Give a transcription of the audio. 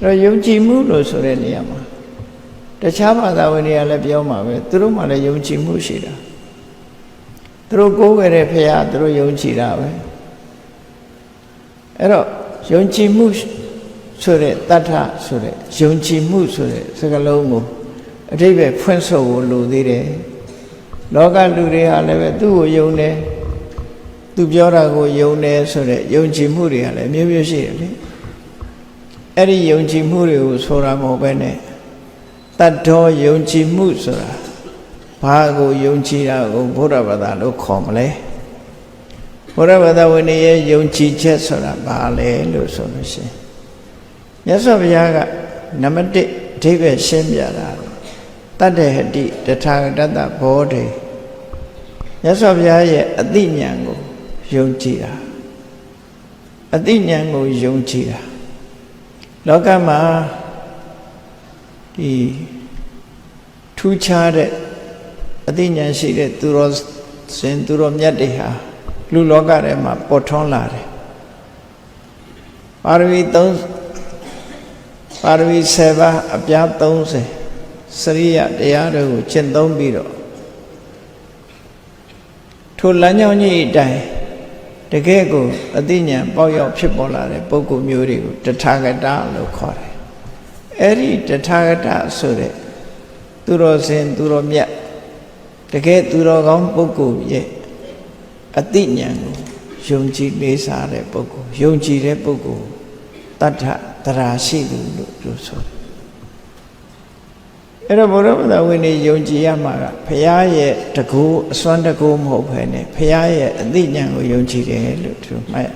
တော့ယုံကြည်မှုလို့ဆိုတဲ့နေရာမှာတခြားဘာသာဝင်တွေကလည်းပြောမှာပဲသူတို့မှလည်းယုံကြည်မှုရှိတာသူတို့ကိုးကွယ်တဲ့ဖရာသူတို့ယုံကြည်တာပဲအဲ့တော့ယုံကြည်မှုဆိုတဲ့တတ္ထဆိုတဲ့ယုံကြည်မှုဆိုတဲ့စကားလုံးကိုအတိပ္ပယ်ဖွင့်ဆိုဖို့လိုသေးတယ်လောကလူတွေဟာလည်းပဲသူ့ကိုယုံတယ်သူပြောတာကိုယုံတယ်ဆိုတဲ့ယုံကြည်မှုတွေကလည်းမျိုးမျိုးရှိတယ်လေ အဲ့ဒီယုံကြည်မှုတွေကိုဆိုတာမဟုတ်ပဲနဲ့တတ်တော်ယုံကြည်မှုဆိုတာဘာကိုယုံကြည်တာကိုဘုရားဘာသာလို့ခေါ်မလဲဘုရားဘာသာဝင်တွေရဲ့ယုံကြည်ချက်ဆိုတာဘာလဲလို့ဆိုလို့ရှိရင်မြတ်စွာဘုရားကနံပါတ်1အဓိပ္ပာယ်ရှင်းပြတာတတ္တဟတိတထာဂတတဘောဓေမြတ်စွာဘုရားရဲ့အသိဉာဏ်ကိုယုံကြည်တာအသိဉာဏ်ကိုယုံကြည်တာ လောကမှာဒီထူးခြားတဲ့အသိဉာဏ်ရှိတဲ့သူတော်စင်သူတော်မြတ်တွေဟာလူလောကထဲမှာပေါ်ထွန်းလာတယ်ပါရမီ3ပါရမီ7ပါးအပြား30စရိယတရားတွေကိုကျင့်သုံးပြီးတော့ထိုလမ်းကြောင်းကြီးအတိုင်း တကယ်ကိုအသိဉာဏ်ပေါက်ရောက်ဖြစ်ပေါ်လာတဲ့ပုဂ္ဂိုလ်မျိုးတွေကိုတထာဂတလို့ခေါ်တယ်အဲ့ဒီတထာဂတဆိုတဲ့သူတော်စင်သူတော်မြတ်တကယ်သူတော်ကောင်းပုဂ္ဂိုလ်ရဲ့အသိဉာဏ်ကိုယုံကြည်လေးစားတဲ့ပုဂ္ဂိုလ်ယုံကြည်တဲ့ပုဂ္ဂိုလ်တတ္ထတရာရှိသူလို့ပြောဆိုတယ် အဲ့တော့ဘုရားမသာဝင်နေယုံကြည်ရမှာကဘုရားရဲ့တကူအစွမ်းတကူမဟုတ်ဘဲနဲ့ဘုရားရဲ့အသိဉာဏ်ကိုယုံကြည်တယ်လို့သူမှတ်ရ